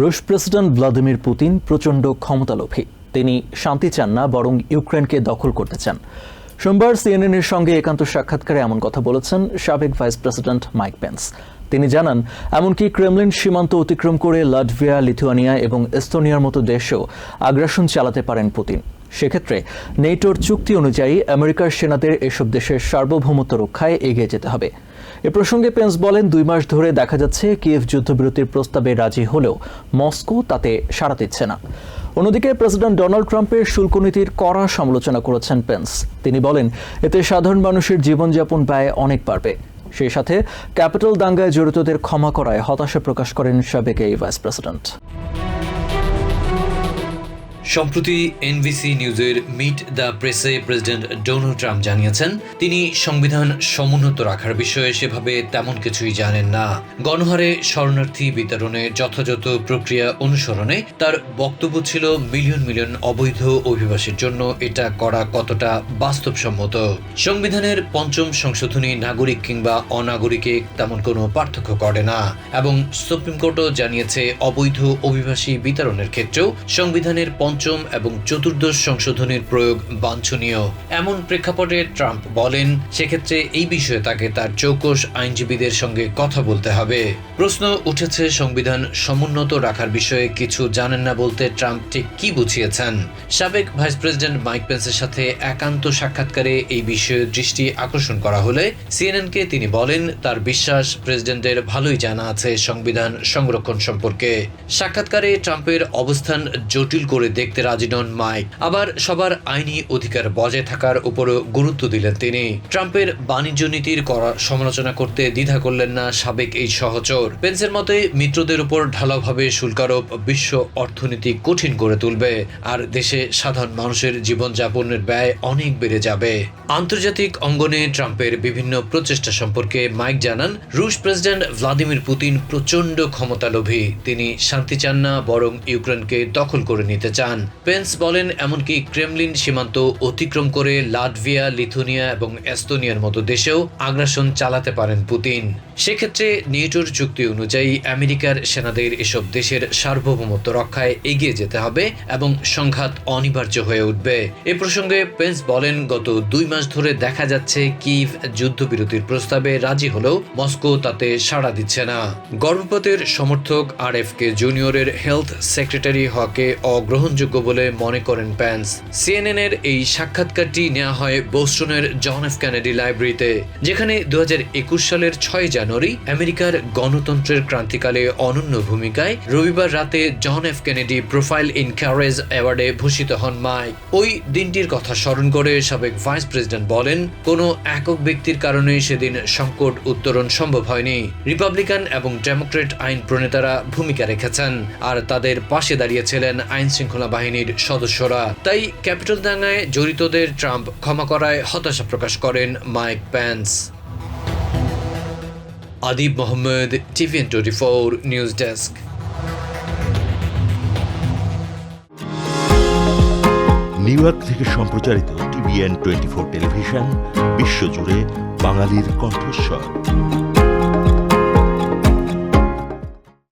রুশ president Vladimir Putin প্রচণ্ড ক্ষমতালোভী। তিনি শান্তি চান না, বরং ইউক্রেনকে দখল করতে চান। সোমবার সিএনএনের সঙ্গে একান্ত সাক্ষাৎকারে এমন কথা বলেছেন সাবেক ভাইস প্রেসিডেন্ট মাইক পেন্স। তিনি জানান, এমনকি ক্রেমলিন সীমান্ত অতিক্রম করে লাটভিয়া, লিথুয়ানিয়া এবং এস্তোনিয়ার মতো দেশেও আগ্রাসন চালাতে পারেন পুতিন। সেক্ষেত্রে নেটোর চুক্তি অনুযায়ী আমেরিকার সেনাদের এসব দেশের সার্বভৌমত্ব রক্ষায় এগিয়ে যেতে হবে। এ প্রসঙ্গে পেন্স বলেন, দুই মাস ধরে দেখা যাচ্ছে কিয়েভ যুদ্ধবিরতির প্রস্তাবে রাজি হলেও মস্কো তাতে সাড়া দিচ্ছে না। অন্যদিকে প্রেসিডেন্ট ডোনাল্ড ট্রাম্পের শুল্ক নীতির কড়া সমালোচনা করেছেন পেন্স। তিনি বলেন, এতে সাধারণ মানুষের জীবনযাপন ব্যয় অনেক বাড়বে। সেই সাথে ক্যাপিটাল দাঙ্গায় জড়িতদের ক্ষমা করায় হতাশা প্রকাশ করেন সাবেক এই ভাইস প্রেসিডেন্ট। সম্প্রতি এনবিসি নিউজের মিট দ্য প্রেসে প্রেসিডেন্ট ডোনাল্ড ট্রাম্প জানিয়েছেন, তিনি সংবিধান সমুন্নত রাখার বিষয়ে সেভাবে তেমন কিছুই জানেন না। গণহারে শরণার্থী বিতরণে যথাযথ প্রক্রিয়া অনুসরণে তার বক্তব্য ছিল মিলিয়ন মিলিয়ন অবৈধ অভিবাসীর জন্য এটা করা কতটা বাস্তবসম্মত। সংবিধানের পঞ্চম সংশোধনী নাগরিক কিংবা অনাগরিকে তেমন কোনো পার্থক্য করে না এবং সুপ্রিম কোর্টও জানিয়েছে, অবৈধ অভিবাসী বিতরণের ক্ষেত্রেও সংবিধানের পঞ্চম এবং চতুর্দশ সংশোধনীর প্রয়োগ বাঞ্ছনীয়। এমন প্রেক্ষাপটে ট্রাম্প বলেন, সেক্ষেত্রে এই বিষয়ে তাকে তার চৌকস আইনজীবীদের সঙ্গে কথা বলতে হবে। প্রশ্ন উঠেছে, সংবিধান সমুন্নত রাখার বিষয়ে কিছু জানেন না বলতে ট্রাম্প ঠিক কি বুঝিয়েছেন? সাবেক ভাইস প্রেসিডেন্ট মাইক পেন্সের সাথে একান্ত সাক্ষাৎকারে এই বিষয়ে দৃষ্টি আকর্ষণ করা হলে সিএনএনকে তিনি বলেন, তার বিশ্বাস প্রেসিডেন্টের ভালোই জানা আছে সংবিধান সংরক্ষণ সম্পর্কে। সাক্ষাৎকারে ট্রাম্পের অবস্থান জটিল করে দেখতে রাজি নন মাইক। আবার সবার আইনি অধিকার বজায় থাকার উপরও গুরুত্ব দিলেন তিনি। ট্রাম্পের বাণিজ্য নীতির করা সমালোচনা করতে দ্বিধা করলেন না সাবেক এই সহচর। পেন্সের মতে, মিত্রদের উপর ঢালাওভাবে শুল্কারোপ বিশ্ব অর্থনীতি কঠিন করে তুলবে, আর দেশে সাধারণ মানুষের জীবনযাপনের ব্যয় অনেক বেড়ে যাবে। আন্তর্জাতিক অঙ্গনে ট্রাম্পের বিভিন্ন প্রচেষ্টা সম্পর্কে মাইক জানান, রুশ প্রেসিডেন্ট ভ্লাদিমির পুতিন প্রচণ্ড ক্ষমতালোভী। তিনি শান্তি চান না, বরং ইউক্রেনকে দখল করে নিতে চান। পেন্স বলেন, এমনকি ক্রেমলিন সীমান্ত অতিক্রম করে লাটভিয়া, লিথুনিয়া এবং এস্তোনিয়ার মতো দেশেও আগ্রাসন চালাতে পারেন পুতিন। সেক্ষেত্রে নেটোর চুক্তি অনুযায়ী আমেরিকার সেনাদের এসব দেশের সার্বভৌমত্ব রক্ষায় এগিয়ে যেতে হবে এবং সংঘাত অনিবার্য হয়ে উঠবে। এ প্রসঙ্গে পেন্স বলেন, গত দুই মাস ধরে দেখা যাচ্ছে কিভ যুদ্ধবিরতির প্রস্তাবে রাজি হলেও মস্কো তাতে সাড়া দিচ্ছে না। গর্ভপাতের সমর্থক আর এফ কে জুনিয়রের হেলথ সেক্রেটারি হওয়াকে অগ্রহণযোগ্য বলে মনে করেন প্যান্স। সিএনএন এর এই সাক্ষাৎকারটি নেওয়া হয় বোস্টনের জন এফ ক্যানেডি লাইব্রেরিতে, যেখানে দু হাজার একুশ সালের ছয় জানুয়ারি আমেরিকার গণতন্ত্রের ক্রান্তিকালে অনন্য ভূমিকায় রবিবার রাতে John F Kennedy profile in courage অ্যাওয়ার্ডে ভূষিত হন মাইক। ওই দিনটির কথা স্মরণ করে সাবেক ভাইস প্রেসিডেন্ট বলেন, কোনো একক ব্যক্তির কারণে সেদিন সংকট উত্তরণ সম্ভব হয়নি। রিপাবলিকান এবং ডেমোক্রেট আইন প্রণেতারা ভূমিকা রেখেছেন, আর তাদের পাশে দাঁড়িয়েছিলেন আইন শৃঙ্খলা বাহিনীর সদস্যরা। তাই ক্যাপিটাল দাঙ্গায় জড়িতদের ট্রাম্প ক্ষমা করায় হতাশা প্রকাশ করেন Mike Pence. Adib Mohammad, TVN twenty four news desk. New York থেকে সম্প্রচারিত টিভিএন টোয়েন্টি ফোর টেলিভিশন, বিশ্বজুড়ে বাঙালির কণ্ঠস্বর।